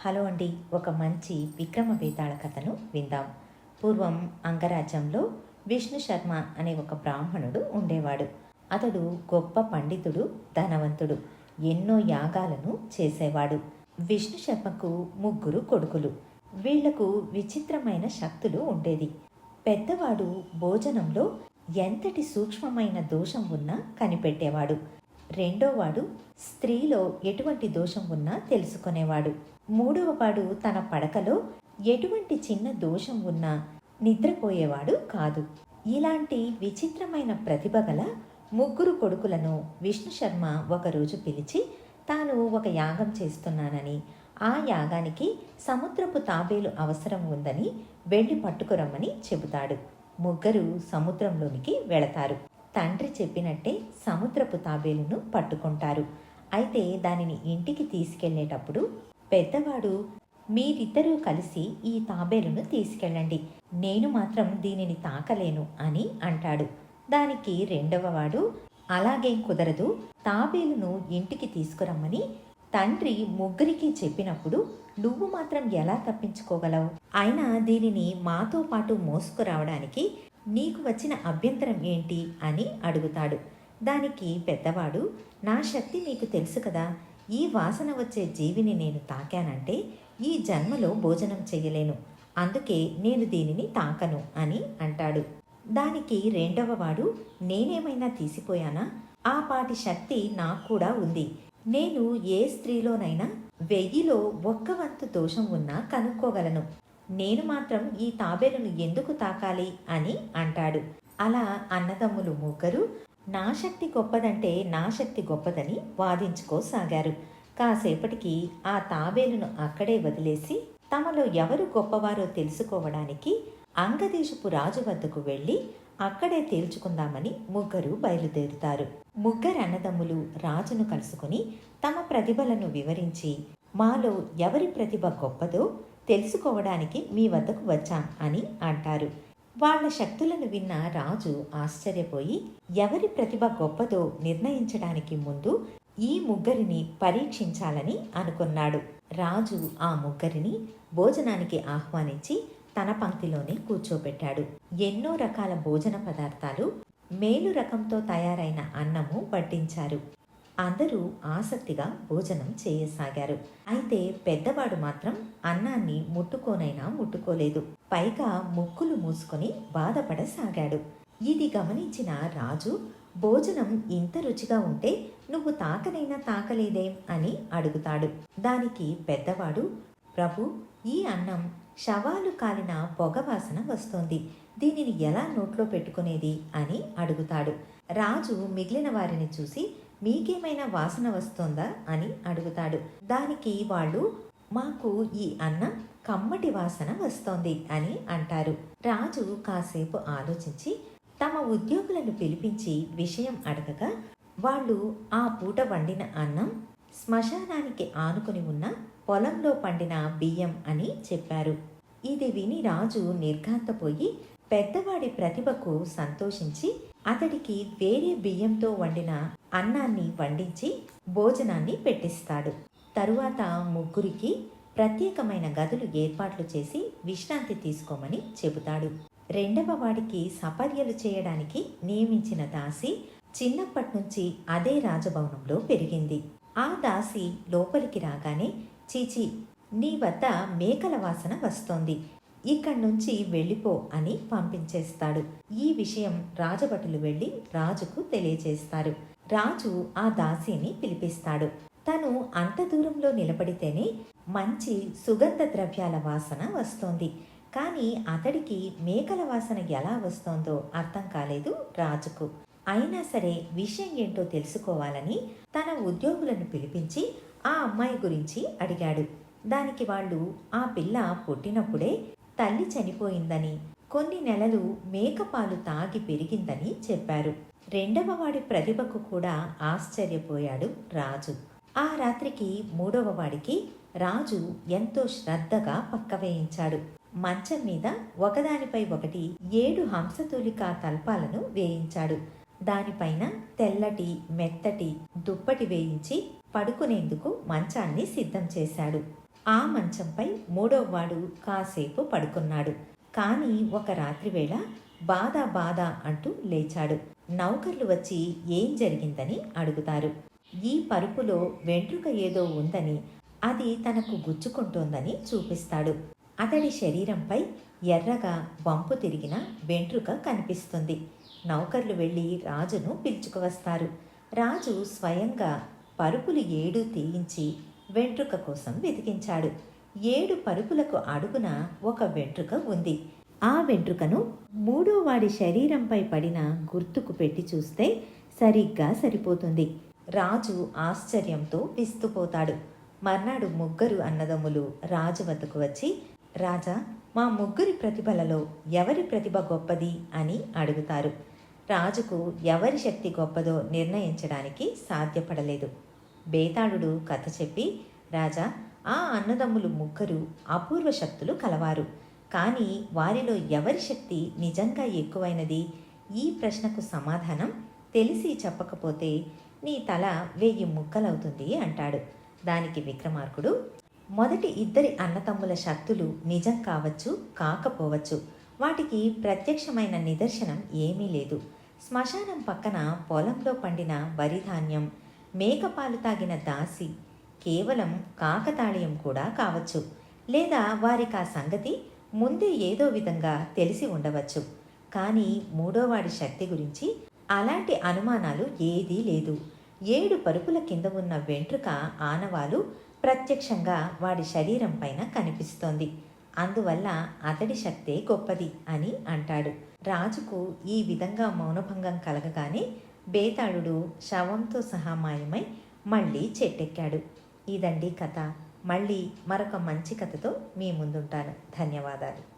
Hello అండి ఒక మంచి విక్రమ వేతాళ కథను విందాం. పూర్వం అంగరాజ్యంలో విష్ణు శర్మ అనే ఒక బ్రాహ్మణుడు ఉండేవాడు. అతడు గొప్ప పండితుడు ధనవంతుడు ఎన్నో యాగాలను చేసేవాడు. విష్ణు శర్మకు ముగ్గురు కొడుకులు. వీళ్ళకు విచిత్రమైన శక్తులు ఉండేది. పెద్దవాడు భోజనంలో ఎంతటి సూక్ష్మమైన దోషం ఉన్నా కనిపెట్టేవాడు. రెండోవాడు స్త్రీలో ఎటువంటి దోషం ఉన్నా తెలుసుకునేవాడు. మూడవవాడు తన పడకలో ఎటువంటి చిన్న దోషం ఉన్నా నిద్రపోయేవాడు కాదు. ఇలాంటి విచిత్రమైన ప్రతిభ గల ముగ్గురు కొడుకులను విష్ణు శర్మ ఒకరోజు పిలిచి తాను ఒక యాగం చేస్తున్నానని ఆ యాగానికి సముద్రపు తాబేలు అవసరం ఉందని వెళ్ళి పట్టుకురమ్మని చెబుతాడు. ముగ్గురు సముద్రంలోనికి వెళతారు. తండ్రి చెప్పినట్టే సముద్రపు తాబేలును పట్టుకుంటారు. అయితే దానిని ఇంటికి తీసుకెళ్ళేటప్పుడు పెద్దవాడు మీరిద్దరూ కలిసి ఈ తాబేలును తీసుకెళ్ళండి. నేను మాత్రం దీనిని తాకలేను అని అంటాడు. దానికి రెండవ వాడు అలాగేం కుదరదు. తాబేలును ఇంటికి తీసుకురమ్మని తండ్రి ముగ్గురికి చెప్పినప్పుడు నువ్వు మాత్రం ఎలా తప్పించుకోగలవు? అయినా దీనిని మాతో పాటు మోసుకురావడానికి నీకు వచ్చిన అభ్యంతరం ఏంటి అని అడుగుతాడు. దానికి పెద్దవాడు నా శక్తి నీకు తెలుసు కదా ఈ వాసన వచ్చే జీవిని నేను తాకానంటే ఈ జన్మలో భోజనం చేయలేను అందుకే నేను దీనిని తాకను అని అంటాడు. దానికి రెండవ వాడు నేనేమైనా తీసిపోయానా? ఆ పాటి శక్తి నాకు కూడా ఉంది. నేను ఏ స్త్రీలోనైనా వెయ్యిలో ఒక్క వంతు దోషం ఉన్నా కనుక్కోగలను. నేను మాత్రం ఈ తాబేలును ఎందుకు తాకాలి అని అంటాడు. అలా అన్నదమ్ములు ముగ్గురు నా శక్తి గొప్పదంటే నా శక్తి గొప్పదని వాదించుకోసాగారు. కాసేపటికి ఆ తాబేలును అక్కడే వదిలేసి తమలో ఎవరు గొప్పవారో తెలుసుకోవడానికి అంగదేశపు రాజు వద్దకు వెళ్ళి అక్కడే తేల్చుకుందామని ముగ్గురు బయలుదేరుతారు. ముగ్గురు అన్నదమ్ములు రాజును కలుసుకుని తమ ప్రతిభలను వివరించి మాలో ఎవరి ప్రతిభ గొప్పదో తెలుసుకోవడానికి మీ వద్దకు వచ్చాం అని అంటారు. వాళ్ళ శక్తులను విన్న రాజు ఆశ్చర్యపోయి ఎవరి ప్రతిభ గొప్పదో నిర్ణయించడానికి ముందు ఈ ముగ్గురిని పరీక్షించాలని అనుకున్నాడు. రాజు ఆ ముగ్గురిని భోజనానికి ఆహ్వానించి తన పంక్తిలోనే కూర్చోబెట్టాడు. ఎన్నో రకాల భోజన పదార్థాలు మేలు రకంతో తయారైన అన్నము వడ్డించారు. అందరూ ఆసక్తిగా భోజనం చేయసాగారు. అయితే పెద్దవాడు మాత్రం అన్నాన్ని ముట్టుకోనైనా ముట్టుకోలేదు. పైగా ముక్కులు మూసుకొని బాధపడసాగాడు. ఇది గమనించిన రాజు భోజనం ఇంత రుచిగా ఉంటే నువ్వు తాకనైనా తాకలేదేం అని అడుగుతాడు. దానికి పెద్దవాడు ప్రభు ఈ అన్నం శవాలు కాలిన పొగవాసన వస్తోంది. దీనిని ఎలా నోట్లో పెట్టుకునేది? అని అడుగుతాడు. రాజు మిగిలిన వారిని చూసి మీకేమైనా వాసన వస్తుందా అని అడుగుతాడు. దానికి వాళ్ళు మాకు ఈ అన్నం కమ్మటి వాసన వస్తోంది అని అంటారు. రాజు కాసేపు ఆలోచించి తమ ఉద్యోగులను పిలిపించి విషయం అడగగా వాళ్ళు ఆ పూట వండిన అన్నం శ్మశానానికి ఆనుకుని ఉన్న పొలంలో పండిన బియ్యం అని చెప్పారు. ఇది విని రాజు నిర్ఘాంతపోయి పెద్దవాడి ప్రతిభకు సంతోషించి అతడికి వేరే బియ్యంతో వండిన అన్నాన్ని వండించి భోజనాన్ని పెట్టిస్తాడు. తరువాత ముగ్గురికి ప్రత్యేకమైన గదులు ఏర్పాట్లు చేసి విశ్రాంతి తీసుకోమని చెబుతాడు. రెండవ వాడికి సపర్యలు చేయడానికి నియమించిన దాసి చిన్నప్పటి నుంచి అదే రాజభవనంలో పెరిగింది. ఆ దాసి లోపలికి రాగానే చీచి నీ వద్ద మేకల వాసన వస్తోంది. ఇక్కడి నుంచి వెళ్ళిపో అని పంపించేస్తాడు. ఈ విషయం రాజభటులు వెళ్ళి రాజుకు తెలియజేస్తారు. రాజు ఆ దాసిని పిలిపిస్తాడు. తను అంత దూరంలో నిలబడితేనే మంచి సుగంధ ద్రవ్యాల వాసన వస్తోంది. కానీ అతడికి మేకల వాసన ఎలా వస్తోందో అర్థం కాలేదు రాజుకు. అయినా సరే విషయం ఏంటో తెలుసుకోవాలని తన ఉద్యోగులను పిలిపించి ఆ అమ్మాయి గురించి అడిగాడు. దానికి వాళ్ళు ఆ పిల్ల పుట్టినప్పుడే తల్లి చనిపోయిందని కొన్ని నెలలు మేకపాలు తాగి పెరిగిందని చెప్పారు. రెండవ వాడి ప్రతిభకు కూడా ఆశ్చర్యపోయాడు రాజు. ఆ రాత్రికి మూడవ వాడికి రాజు ఎంతో శ్రద్ధగా పక్క వేయించాడు. మంచం మీద ఒకదానిపై ఒకటి ఏడు హంసతూలిక తల్పాలను వేయించాడు. దానిపైన తెల్లటి మెత్తటి దుప్పటి వేయించి పడుకునేందుకు మంచాన్ని సిద్ధం చేశాడు. ఆ మంచంపై మూడోవాడు కాసేపు పడుకున్నాడు. కానీ ఒక రాత్రివేళ బాధ బాధ అంటూ లేచాడు. నౌకర్లు వచ్చి ఏం జరిగిందని అడుగుతారు. ఈ పరుపులో వెంట్రుక ఏదో ఉందని అది తనకు గుచ్చుకుంటోందని చూపిస్తాడు. అతడి శరీరంపై ఎర్రగా వంపు తిరిగిన వెంట్రుక కనిపిస్తుంది. నౌకర్లు వెళ్ళి రాజును పిలుచుకువస్తారు. రాజు స్వయంగా పరుపులు ఏడు తీయించి వెంట్రుక కోసం వెతికించాడు. ఏడు పరుపులకు అడుగున ఒక వెంట్రుక ఉంది. ఆ వెంట్రుకను మూడో వాడి శరీరంపై పడిన గుర్తుకు పెట్టి చూస్తే సరిగ్గా సరిపోతుంది. రాజు ఆశ్చర్యంతో విస్తుపోతాడు. మర్నాడు ముగ్గురు అన్నదమ్ములు రాజు వద్దకు వచ్చి రాజా మా ముగ్గురి ప్రతిభలలో ఎవరి ప్రతిభ గొప్పది? అని అడుగుతారు. రాజుకు ఎవరి శక్తి గొప్పదో నిర్ణయించడానికి సాధ్యపడలేదు. బేతాళుడు కథ చెప్పి రాజా ఆ అన్నదమ్ములు ముగ్గురు అపూర్వ శక్తులు కలవారు. కానీ వారిలో ఎవరి శక్తి నిజంగా ఎక్కువైనది? ఈ ప్రశ్నకు సమాధానం తెలిసి చెప్పకపోతే నీ తల వెయ్యి ముక్కలవుతుంది అంటాడు. దానికి విక్రమార్కుడు మొదటి ఇద్దరి అన్నతమ్ముల శక్తులు నిజం కావచ్చు కాకపోవచ్చు. వాటికి ప్రత్యక్షమైన నిదర్శనం ఏమీ లేదు. శ్మశానం పక్కన పొలంలో పండిన వరిధాన్యం మేకపాలు తాగిన దాసి కేవలం కాకతాళీయం కూడా కావచ్చు. లేదా వారికి ఆ సంగతి ముందే ఏదో విధంగా తెలిసి ఉండవచ్చు. కానీ మూడోవాడి శక్తి గురించి అలాంటి అనుమానాలు ఏదీ లేదు. ఏడు పరుపుల కింద ఉన్న వెంట్రుక ఆనవాలు ప్రత్యక్షంగా వాడి శరీరం పైన కనిపిస్తోంది. అందువల్ల అతడి శక్తే గొప్పది అని అంటాడు. రాజుకు ఈ విధంగా మౌనభంగం కలగగానే బేతాళుడు శవంతో సహా మాయమై మళ్ళీ చెట్టెక్కాడు. ఇదండి కథ. మళ్ళీ మరొక మంచి కథతో మీ ముందుంటాను. ధన్యవాదాలు.